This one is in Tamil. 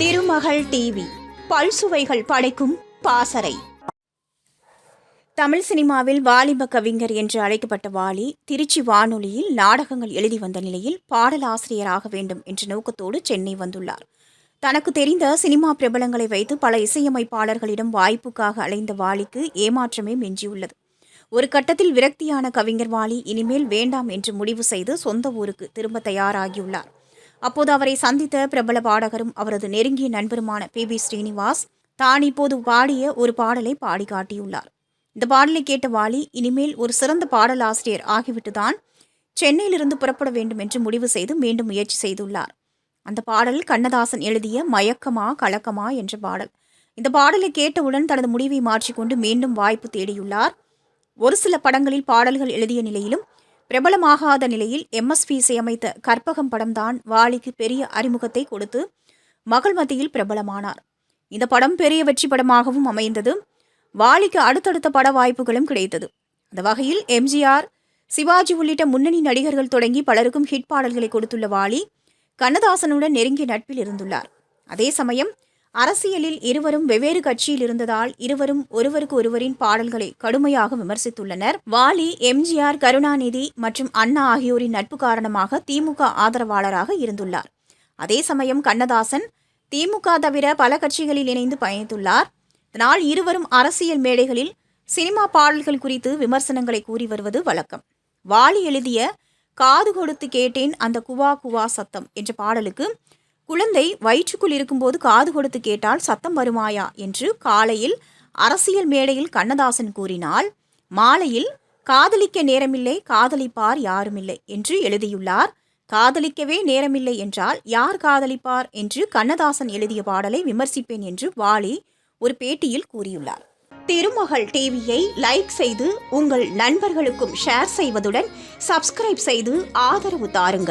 திருமகள் டிவி. பல்சுவைகள் படைக்கும் பாசறை. தமிழ் சினிமாவில் வாலிப கவிஞர் என்று அழைக்கப்பட்ட வாலி திருச்சி வானொலியில் நாடகங்கள் எழுதி வந்த நிலையில் பாடலாசிரியராக வேண்டும் என்ற நோக்கத்தோடு சென்னை வந்துள்ளார். தனக்கு தெரிந்த சினிமா பிரபலங்களை வைத்து பல இசையமைப்பாளர்களிடம் வாய்ப்புக்காக அலைந்த வாலிக்கு ஏமாற்றமே மிஞ்சியுள்ளது. ஒரு கட்டத்தில் விரக்தியான கவிஞர் வாலி இனிமேல் வேண்டாம் என்று முடிவு செய்து சொந்த ஊருக்கு திரும்ப தயாராகியுள்ளார். அப்போது அவரை சந்தித்த பிரபல பாடகரும் அவரது நெருங்கிய நண்பருமான பி. பி. ஸ்ரீனிவாஸ் தான் இப்போது பாடிய ஒரு பாடலை பாடி காட்டியுள்ளார் இந்த பாடலை கேட்ட வாலி இனிமேல் ஒரு சிறந்த பாடலாசிரியர் ஆகிவிட்டுதான் சென்னையிலிருந்து புறப்பட வேண்டும் என்று முடிவு செய்து மீண்டும் முயற்சி செய்துள்ளார். அந்த பாடல் கண்ணதாசன் எழுதிய மயக்கமா கலக்கமா என்ற பாடல். இந்த பாடலை கேட்டவுடன் தனது முடிவை மாற்றிக்கொண்டு மீண்டும் வாய்ப்பு தேடியுள்ளார். ஒரு சில படங்களில் பாடல்கள் எழுதிய நிலையிலும் பிரபலமாகாத நிலையில் எம்எஸ்பி இசையமைத்த கற்பகம் படம்தான் வாலிக்கு பெரிய அறிமுகத்தை கொடுத்து மகள் மத்தியில் பிரபலமானார். இந்த படம் பெரிய வெற்றி படமாகவும் அமைந்தது. வாலிக்கு அடுத்தடுத்த பட வாய்ப்புகளும் கிடைத்தது. அந்த வகையில் எம்ஜிஆர் சிவாஜி உள்ளிட்ட முன்னணி நடிகர்கள் தொடங்கி பலருக்கும் ஹிட் பாடல்களை கொடுத்துள்ள வாலி கண்ணதாசனுடன் நெருங்கிய நட்பில் இருந்துள்ளார். அதே சமயம் அரசியலில் இருவரும் வெவ்வேறு கட்சியில் இருந்ததால் இருவரும் ஒருவருக்கு ஒருவரின் பாடல்களை கடுமையாக விமர்சித்துள்ளனர். வாலி எம்ஜிஆர் கருணாநிதி மற்றும் அண்ணா ஆகியோரின் நட்பு காரணமாக திமுக ஆதரவாளராக இருந்துள்ளார். அதே சமயம் கண்ணதாசன் திமுக தவிர பல கட்சிகளில் இணைந்து பயணித்துள்ளார். இதனால் இருவரும் அரசியல் மேடைகளில் சினிமா பாடல்கள் குறித்து விமர்சனங்களை கூறி வருவது வழக்கம். வாலி எழுதிய காது கொடுத்து கேட்டேன் அந்த குவா குவா சத்தம் என்ற பாடலுக்கு குழந்தை வயிற்றுக்குள் இருக்கும்போது காது கொடுத்து கேட்டால் சத்தம் வருமாயா என்று காலையில் அரசியல் மேடையில் கண்ணதாசன் கூறினால் மாலையில் காதலிக்க நேரமில்லை காதலிப்பார் யாருமில்லை என்று எழுதியுள்ளார். காதலிக்கவே நேரமில்லை என்றால் யார் காதலிப்பார் என்று கண்ணதாசன் எழுதிய பாடலை விமர்சிப்பேன் என்று வாலி ஒரு பேட்டியில் கூறியுள்ளார். திருமகள் டிவியை லைக் செய்து உங்கள் நண்பர்களுக்கும் ஷேர் செய்வதுடன் சப்ஸ்கிரைப் செய்து ஆதரவு தாருங்கள்.